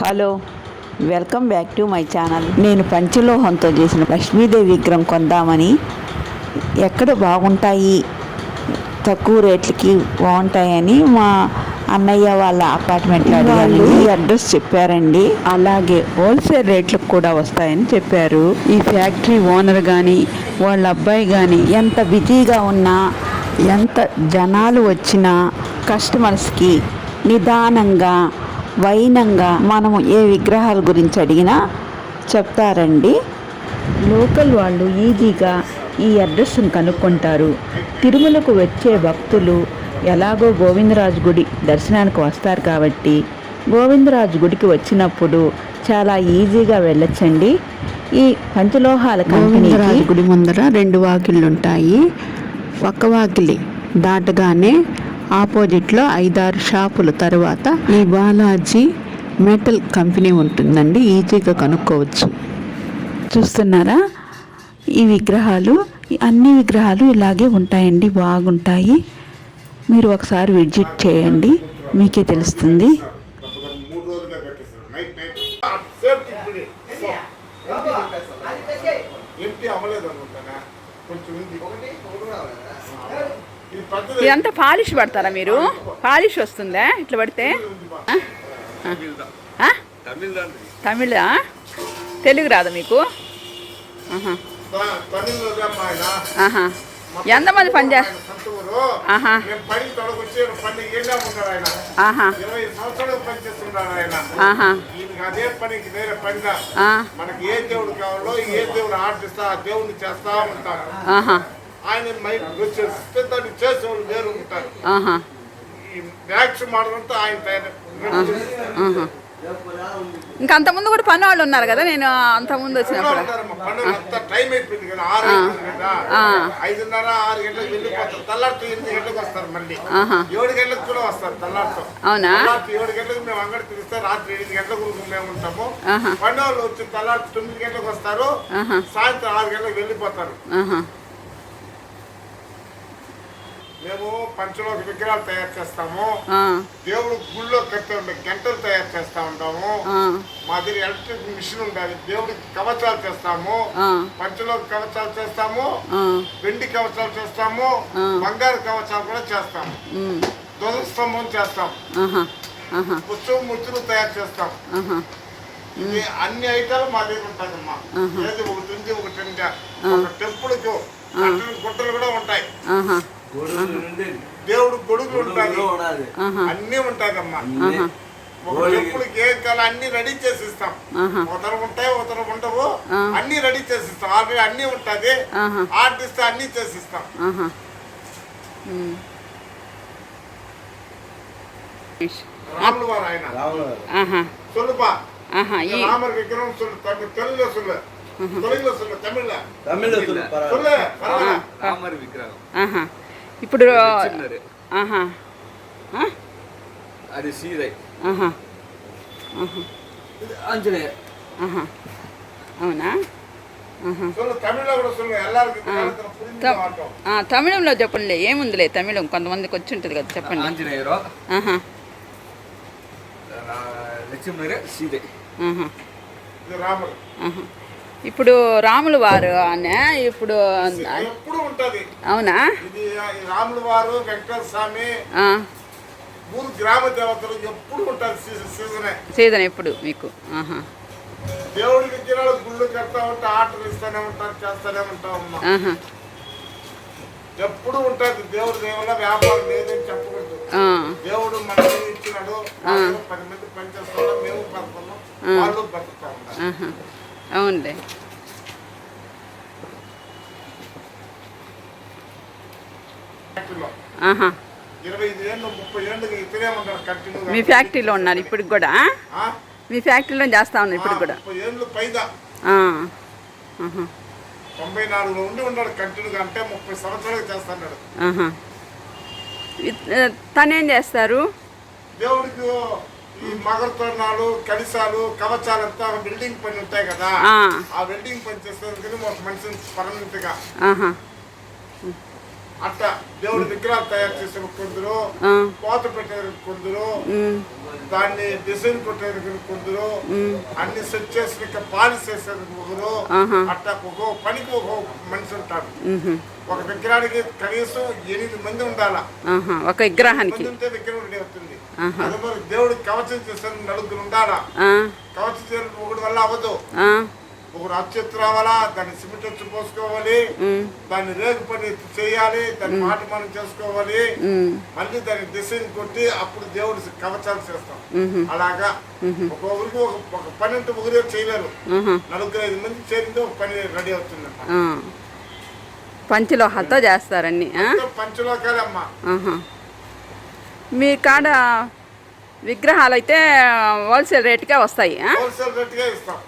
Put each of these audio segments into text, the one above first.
Hello welcome back to my channel. నేను పంచలోహంతో చేసిన లక్ష్మీదేవి విగ్రహం కొందామని. ఎక్కడ బాగుంటాయి? తక్కువ రేట్లకి బాగుంటాయని మా అన్నయ్య వాళ్ళ అపార్ట్మెంట్లో అడిగాను. ఈ అడ్రస్ చెప్పారండి. అలాగే హోల్సేల్ రేట్లకు కూడా వస్తాయని చెప్పారు. ఈ ఫ్యాక్టరీ ఓనర్ కానీ వాళ్ళ అబ్బాయి కానీ ఎంత బిజీగా ఉన్నా ఎంత జనాలు వచ్చినా కస్టమర్స్కి నిదానంగా వైనంగా మనము ఏ విగ్రహాల గురించి అడిగినా చెప్తారండి. లోకల్ వాళ్ళు ఈజీగా ఈ అడ్రస్ను కనుక్కుంటారు. తిరుమలకు వచ్చే భక్తులు ఎలాగో గోవిందరాజు గుడి దర్శనానికి వస్తారు కాబట్టి గోవిందరాజు గుడికి వచ్చినప్పుడు చాలా ఈజీగా వెళ్ళొచ్చండి. ఈ పంచలోహాల గోవిందరాజు గుడి ముందర రెండు వాకిళ్ళు ఉంటాయి పక్క వాకిలి దాటగానే ఆపోజిట్లో ఐదారు షాపుల తర్వాత ఈ బాలాజీ మెటల్ కంపెనీ ఉంటుందండి ఈజీగా కనుక్కోవచ్చు. చూస్తున్నారా? ఈ విగ్రహాలు అన్ని విగ్రహాలు ఇలాగే ఉంటాయండి బాగుంటాయి. మీరు ఒకసారి విజిట్ చేయండి మీకే తెలుస్తుంది. కొంచెం ఉంది ఇదంతా పాలిష్ పడతారా మీరు? పాలిష్ వస్తుందా? ఇట్లా పడితే? తమిళ? తెలుగు రాదా మీకు? ఎంతమంది పని చే ఆయన సొంత ఊరు ఆహా. మేము పని తొలగొచ్చి పని ఏళ్ళ ఉన్నాడు ఆయన. ఆహా. ఇరవై సంవత్సరాలు పని చేస్తున్నాడు ఆయన. ఆహా. ఈయనకి అదే పనికి వేరే పనిగా ఆ, మనకి ఏ దేవుడు కావాలో ఏ దేవుడు ఆర్టిస్తా ఆ దేవుడిని చేస్తా ఉంటారు ఆహా. ఆయన వచ్చేస్తే దాన్ని చేసేవాళ్ళు వేరు ఉంటారు. ఈ మోడల్ ఆయన తయారు ఇంకా అంతకుముందు కూడా పని వాళ్ళు ఉన్నారు కదా నేను అంతకుముందు వచ్చినప్పుడు. టైం అయిపోయింది కదా ఆరు కదా. ఐదున్నర ఆరు గంటలకు వెళ్ళిపోతారు. తెల్లారితో ఎనిమిది గంటలకు వస్తారు మళ్ళీ. ఏడు గంటలకు కూడా వస్తారు తెల్లారితో. అవునా? ఏడు గంటలకు మేము అంగడి తిరిగిస్తే రాత్రి ఎనిమిది గంటలకు మేము ఉంటాము. పండుగ వాళ్ళు వచ్చి తెల్లారి తొమ్మిది గంటలకు వస్తారు. సాయంత్రం ఆరు గంటలకు వెళ్ళిపోతారు. మేము పంచలోక విగ్రహాలు తయారు చేస్తాము. దేవుడు గుళ్ళో కట్టే గంటలు తయారు చేస్తా ఉంటాము. మా దగ్గర ఎలక్ట్రిక్ మిషన్ ఉండాలి. దేవుడికి కవచాలు చేస్తాము. పంచలోక కవచాలు చేస్తాము. వెండి కవచాలు చేస్తాము. బంగారు కవచాలు కూడా చేస్తాము. ధ్వజస్తంభం చేస్తాం. పుష్పం ముచ్చులు తయారు చేస్తాం. ఇది అన్ని ఐటాలు మా దగ్గర ఉంటాయమ్మా. ఏది ఒకటి ఉంది ఒకటి ఒక టెంపుల్ గుట్టలు కూడా ఉంటాయి. దేవుడు గొడుగులు ఉంటాయి. అన్నీ ఉంటాయమ్మా. ఒక చెప్పులకి ఏం అన్ని రెడీ చేసి ఇస్తాం ఒకరు ఉంటాయి ఒకరు ఉండవు. అన్ని రెడీ చేసి ఇస్తాం ఆల్రెడీ అన్ని ఉంటది. ఆర్టిస్ట్ అన్ని చేసి ఇస్తాం రాములు వారు తెలుగులో సొలు తెలుగులో సొలు తమిళ తమిళ సొలు రామర్ విగ్రహం. ఇప్పుడు ఆహా. అది సీరై ఆహా. ఆహా. ఆంజనేయ. ఆహా. అవునా? తమిళంలో చెప్పండి ఏముందిలే తమిళం కొంతమందికి వచ్చి ఉంటుంది కదా చెప్పండి. ఆంజనేయరు లక్ష్మీ సీదే. రాముడు. ఇప్పుడు రాములు వారు అనే ఇప్పుడు ఎప్పుడు ఉంటది. అవునా? రాముల వారు వెంకటేశ్వర స్వామి ఊరు గ్రామ దేవతలు ఎప్పుడు ఉంటది సీజన్. సీజనే ఎప్పుడు మీకు? ఆహా. దేవుడి విగ్రహాలు గుళ్ళు కడతా ఉంటే ఆటలు ఇస్తానే ఉంటారు చేస్తానే ఉంటాం ఆహా. ఎప్పుడు ఉంటది. దేవుడి దేవుళ్ళ వ్యాపారం లేదని చెప్పకూడదు. దేవుడు మనకి ఇచ్చినాడు పది మంది పనిచేస్తున్నాం మేము బతుకున్నాం వాళ్ళు బతుకుతా ఆహా. అవునులే. ఆహా. మీ ఫ్యాక్టరీలో ఉన్నారు ఇప్పుడు కూడా? మీ ఫ్యాక్టరీలో చేస్తా ఉన్నారు ఇప్పుడు కూడా. తొంభై నాలుగులో ఉండి ఉన్నాడు కంటిన్యూగా అంటే ముప్పై సంవత్సరాలు తనేం చేస్తారు? దేవుడికి ఈ మగర తోరణాలు కడిసాలు కవచాలంతా బిల్డింగ్ పని ఉంటాయి కదా. ఆ, వెల్డింగ్ పని చేసేందుకు ఒక మనిషిని పర్మనెంట్గా అట్ట దేవుడి విగ్రహాలు తయారు చేసిన కొందరు కోత పెట్టారు కొందరు దాన్ని డిజైన్ కొట్టారు కొందరు అన్ని సెట్ చేసి ఇక పాలిష్ చేశారు ఒకరు ఆహా. అట్ట ఒక్కో పనికి ఒక మనిషి ఉంటారు ఉహు, ఒక విగ్రహానికి కనీసం ఎనిమిది మంది ఉండాలా. ఒక విగ్రహానికి. విగ్రహం దేవుడికి కవచం చేసిన నలుగురు ఉండాలా? కవచం చేయడం ఒకటి వల్ల అవ్వదు. ఒకరు అచ్చెత్తు రావాలా? దాన్ని సిమెంట్ వచ్చి పోసుకోవాలి. దాన్ని రేగు పని చేయాలి. దాన్ని మాట మనం చేసుకోవాలి. మళ్ళీ దాన్ని డిజైన్ కొట్టి అప్పుడు దేవుడి కవచాలు చేస్తాం. అలాగా? ఒక ఒక పని అంటే ఒకరే చేయలేరు. నలుగురు ఐదు మంది చేరితే ఒక పని రెడీ అవుతుందంట. పంచలోహాలతో చేస్తారన్ని ఆ? మీ కాడ విగ్రహాలు అయితే హోల్సేల్ రేట్కే వస్తాయి? హోల్సేల్ రేట్గా ఇస్తాం.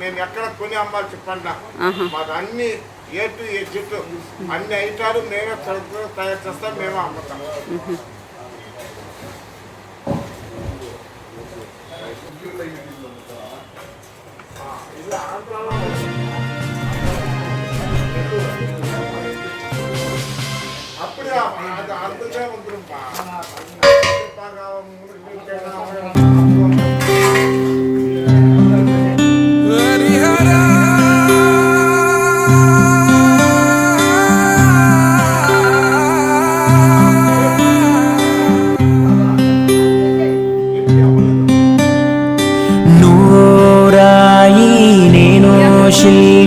నేను ఎక్కడ కొని అమ్మాలి చెప్పండి. మాకు అన్ని ఏ టు ఏ చెట్టు అన్ని ఐటాలు మేమే తయారు చేస్తాం మేమే అమ్ముతాం. அப்படியா? அது அடுத்ததான் வந்துருப்பா உனக்கு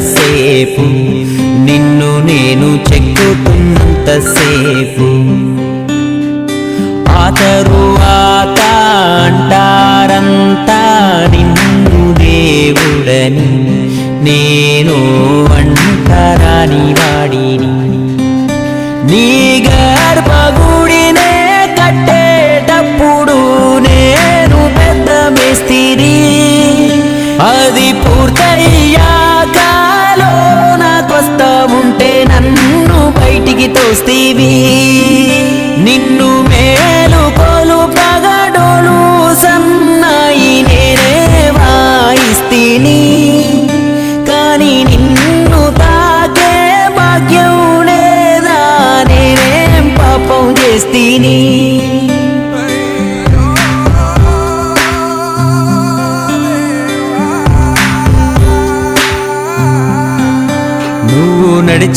సేపు నిన్ను నేను చెక్కుతున్నంతసేపు. ఆ తరువాత అంటారంతా నిన్ను దేవుడని నేను అంటరాని baby.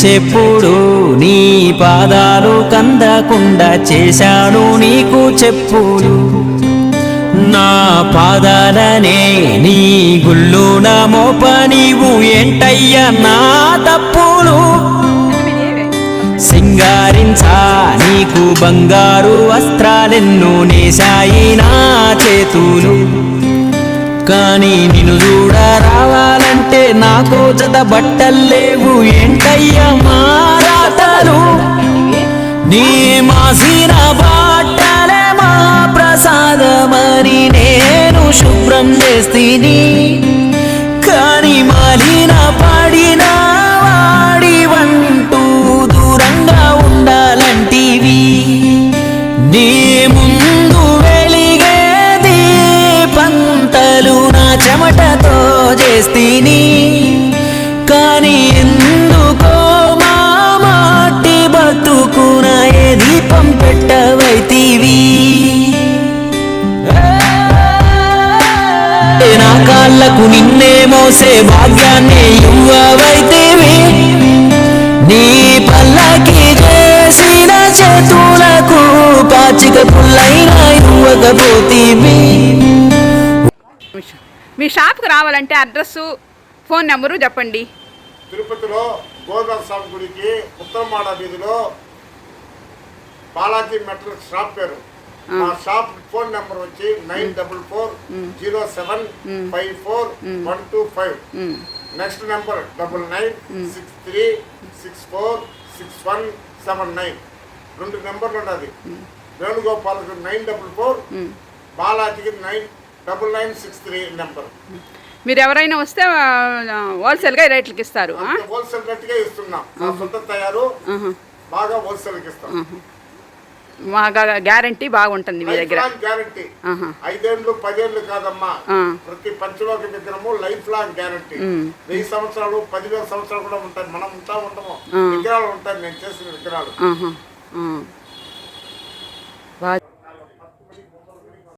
చెప్పుడు నీ పాదాలు కందకుండా చేశాను నీకు చెప్పుడు నా పాదాలనే నీ గుళ్ళున మోప నీవు ఏంటయ్యా నా తప్పులు? సింగారించా నీకు బంగారు వస్త్రాలెన్ను నేశాయి నా చేతులు. కానీ నిన్ను చూడ మారాలంటే నాకో జత బట్టల్లేవు. ఏంటయ్యా మారాటలు నీ మాసిన బాటలే మా ప్రసాదమని నేను శుభ్రం చేస్తీని. కానీ మాలిన మోసే భాగ్యాన్ని ఇవ్వవైతివి. నీ పల్లకి చేసిన చేతులకు పాచిక పుల్లైన ఇవ్వకపోతీవి. మీ షాప్కి రావాలంటే అడ్రస్సు ఫోన్ నెంబరు చెప్పండి. తిరుపతిలో గోదావరి స్వామి గుడికి ఉత్తరమాడ వీధిలో బాలాజీ మెటల్ షాప్ పేరు. మా షాప్ ఫోన్ నెంబర్ వచ్చి nine double four zero seven five four one two five. Next number double nine six three six four six one seven nine. రెండు నెంబర్లు ఉన్నది వేణుగోపాల్కి nine double four బాలాజీకి nine double nine six three number. మీరు ఎవరైనా వస్తే హోల్సేల్గా రేట్లకి ఇస్తారు? Wholesale రేట్గా ఇస్తున్నాం. సొంత తయారు బాగా హోల్సేల్కి ఇస్తాం. బాగా గ్యారంటీ బాగుంటుంది మీ దగ్గర. గ్యారంటీ. ఐదేళ్ళు పదేళ్ళు కాదమ్మా. ప్రతి పంచలోక విగ్రహము లైఫ్ లాంగ్ గ్యారంటీ వెయ్యి సంవత్సరాలు పదివేల సంవత్సరాలు కూడా ఉంటాయి. మనం ఉంటా ఉండము. విగ్రహాలు ఉంటాయి. నేను చేసిన విగ్రహాలు.